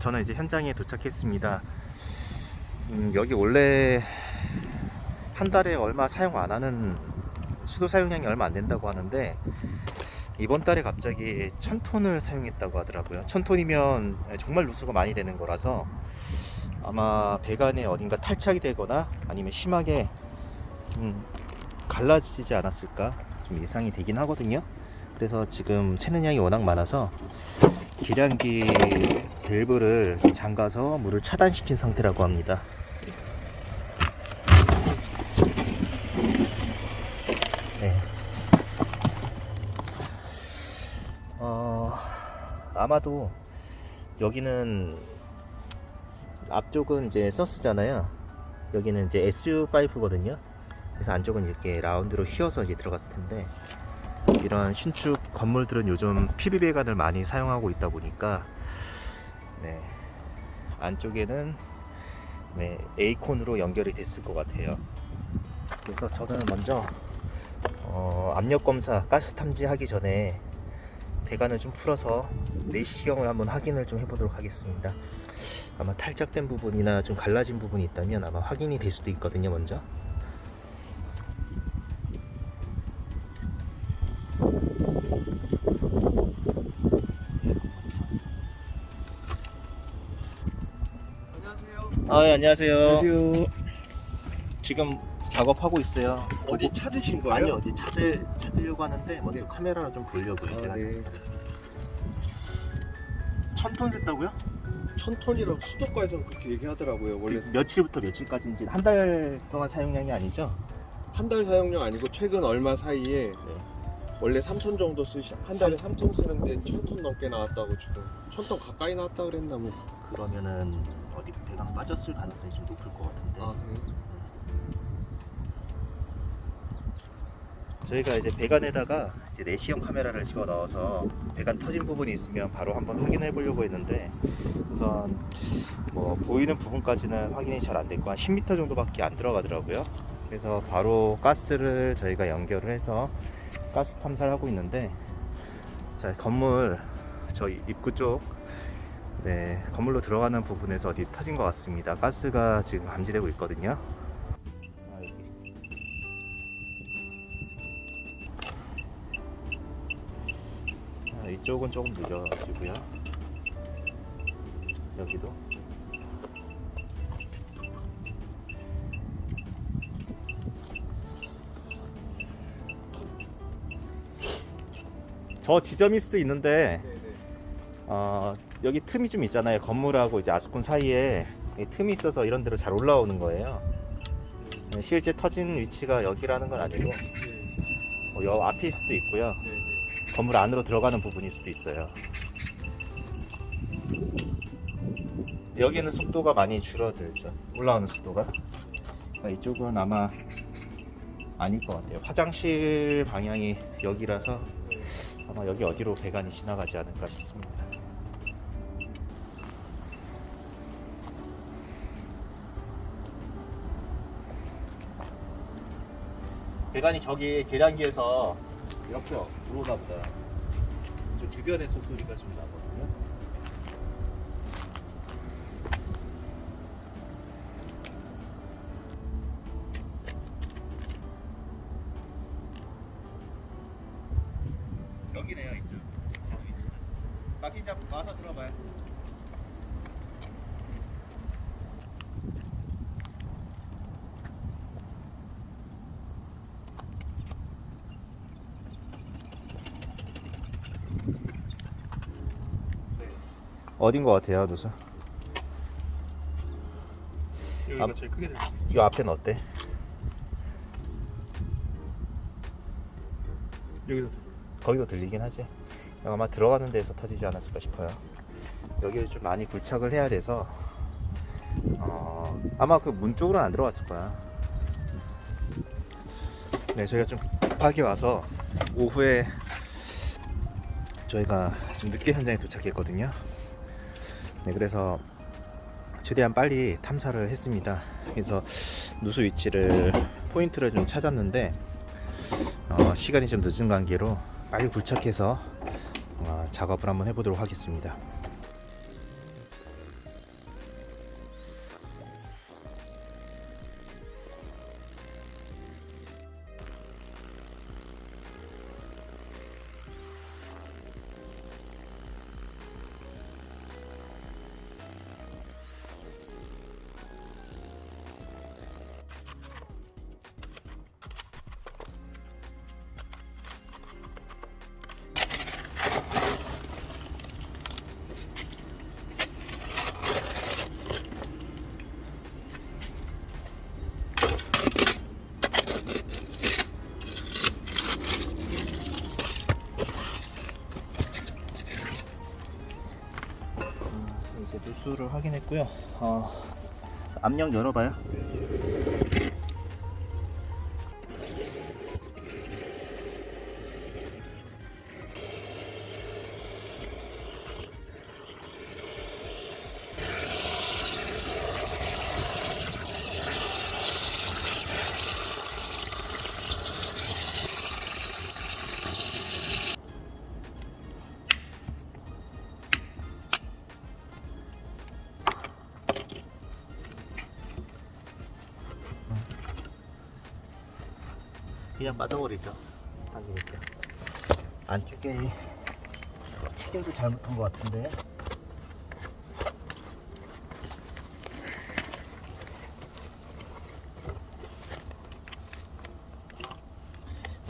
저는 이제 현장에 도착했습니다. 음, 여기 원래 한 달에 얼마 사용 안 하는 수도 사용량이 얼마 안 된다고 하는데 이번 달에 갑자기 천 톤을 사용했다고 하더라고요. 천 톤이면 정말 누수가 많이 되는 거라서 아마 배관에 어딘가 탈착이 되거나 아니면 심하게 좀 갈라지지 않았을까 좀 예상이 되긴 하거든요. 그래서 지금 새는 양이 워낙 많아서 계량기 밸브를 잠가서 물을 차단시킨 상태라고 합니다. 네. 어, 아마도 여기는 앞쪽은 이제 서스잖아요. 여기는 이제 SU5거든요. 그래서 안쪽은 이렇게 라운드로 휘어서 이제 들어갔을 텐데 이런 신축 건물들은 요즘 PB 배관을 많이 사용하고 있다 보니까 네, 안쪽에는 네, A콘으로 연결이 됐을 것 같아요. 그래서 저는 먼저 어, 압력 검사, 가스 탐지 하기 전에 배관을 좀 풀어서 내시경을 한번 확인을 좀 해보도록 하겠습니다. 아마 탈착된 부분이나 좀 갈라진 부분이 있다면 아마 확인이 될 수도 있거든요. 먼저. 아, 예, 안녕하세요. 안녕하세요. 지금 작업하고 있어요. 어디 찾으신 거예요? 아니요, 어디 찾을 찾으려고 하는데 먼저 네. 카메라로 좀 보려고요. 아, 제가 네. 천톤 샜다고요? 천 톤이라고 수도가에서 그렇게 얘기하더라고요. 원래 며칠부터 며칠까지인지 한 달 동안 사용량이 아니죠? 한 달 사용량 아니고 최근 얼마 사이에 네. 원래 3톤 정도 쓰시 한 달에 3톤 쓰는데 천톤 넘게 나왔다고 지금 천톤 가까이 나왔다 그랬나 뭐. 그러면은 어디 배관 빠졌을 가능성이 좀 높을 것 같은데. 아 그래? 저희가 이제 배관에다가 이제 내시형 카메라를 집어 넣어서 배관 터진 부분이 있으면 바로 한번 확인해 보려고 했는데 우선 뭐 보이는 부분까지는 확인이 잘 안 됐고 한 10m 정도밖에 안 들어가더라고요. 그래서 바로 가스를 저희가 연결을 해서 가스 탐사를 하고 있는데 자 건물 저희 입구 쪽 네, 건물로 들어가는 부분에서 어디 터진 것 같습니다. 가스가 지금 감지되고 있거든요. 아, 이쪽은 조금 느려지고요. 여기도. 저 지점일 수도 있는데 네네. 어, 여기 틈이 좀 있잖아요. 건물하고 이제 아스콘 사이에 이 틈이 있어서 이런 데로 잘 올라오는 거예요. 네, 실제 터진 위치가 여기라는 건 아니고 네. 어, 여 앞일 수도 있고요. 네네. 건물 안으로 들어가는 부분일 수도 있어요. 여기는 속도가 많이 줄어들죠. 올라오는 속도가. 그러니까 이쪽은 아마 아닐 것 같아요. 화장실 방향이 여기라서 네. 아마 여기 어디로 배관이 지나가지 않을까 싶습니다. 배관이 저기 계량기에서 이렇게 들어오나 보다. 저 주변에 소소리가 좀 나거든요. 여기네요, 이쪽. 막힌 잡 와서 들어봐요. 어딘 것 같아요, 누수? 여기가 앞- 제일 크게 들려. 이 앞에는 어때? 여기서 거기도 들리긴 하지. 아마 들어가는 데서 터지지 않았을까 싶어요. 여기를 좀 많이 굴착을 해야 돼서 어, 아마 그 문 쪽으로는 안 들어갔을 거야. 네, 저희가 좀 급하게 와서 오후에 저희가 좀 늦게 현장에 도착했거든요. 네, 그래서 최대한 빨리 탐사를 했습니다. 그래서 누수 위치를 포인트를 좀 찾았는데 어, 시간이 좀 늦은 관계로 빨리 굴착해서 어, 작업을 한번 해보도록 하겠습니다. 누수를 확인했고요. 어, 자, 압력 열어봐요. 그냥 빠져버리죠. 당기니까. 안쪽에 체결도 잘못한 것 같은데.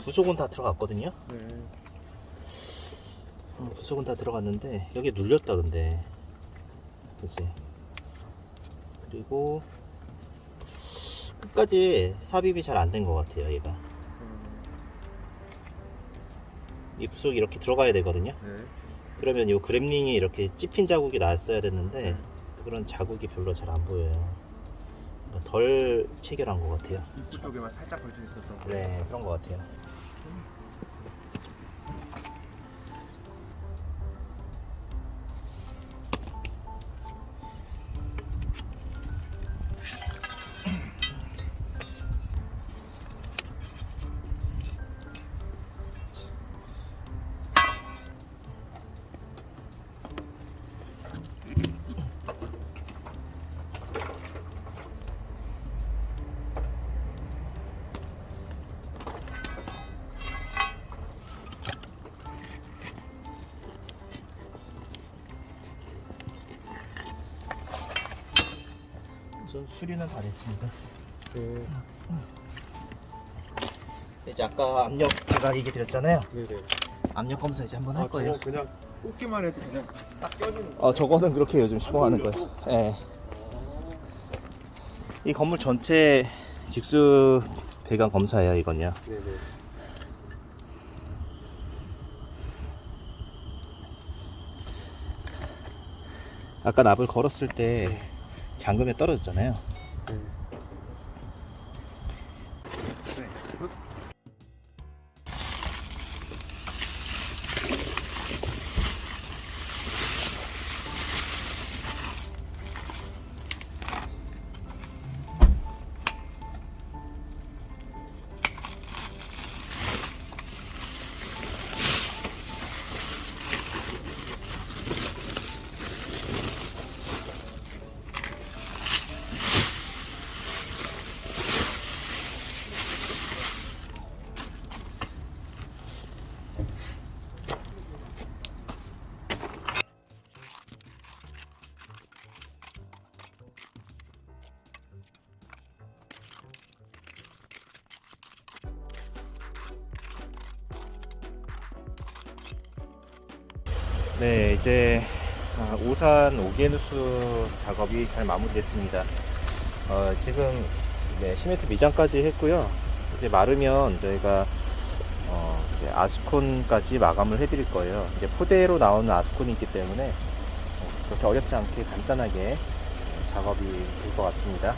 부속은 다 들어갔거든요. 네. 어, 부속은 다 들어갔는데 여기 눌렸다 근데. 그치? 그리고 끝까지 삽입이 잘 안 된 것 같아요 얘가. 이 부속이 이렇게 들어가야 되거든요. 네. 그러면 이 그램링이 이렇게 찝힌 자국이 났어야 됐는데 그런 자국이 별로 잘 안 보여요. 그러니까 덜 체결한 것 같아요. 이쪽에만 살짝 걸쳐 있어서. 네, 그런 것 같아요. 우선 수리는 다 됐습니다. 네. 이제 아까 압력 제가 얘기 드렸잖아요. 네네. 압력 검사 이제 한번 할 아, 거예요. 저거 그냥 꽂기만 해도 그냥 딱 껴지는 거. 어, 저거는 그렇게 요즘 시공하는 안 거예요. 예. 이 건물 전체 직수 배관 검사예요, 이건요. 네네. 아까 납을 걸었을 때 잠금에 떨어졌잖아요. 네. 네, 이제 아, 오산 오게누수 작업이 잘 마무리됐습니다. 어, 지금 네, 시멘트 미장까지 했고요. 이제 마르면 저희가 어, 이제 아스콘까지 마감을 해드릴 거예요. 이제 포대로 나오는 아스콘이 있기 때문에 어, 그렇게 어렵지 않게 간단하게 네, 작업이 될 것 같습니다.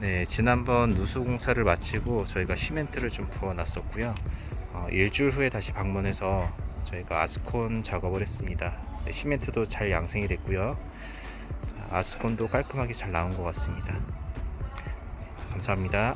네, 지난번 누수 공사를 마치고 저희가 시멘트를 좀 부어 놨었고요. 어, 일주일 후에 다시 방문해서 저희가 아스콘 작업을 했습니다. 네, 시멘트도 잘 양생이 됐고요. 자, 아스콘도 깔끔하게 잘 나온 것 같습니다. 감사합니다.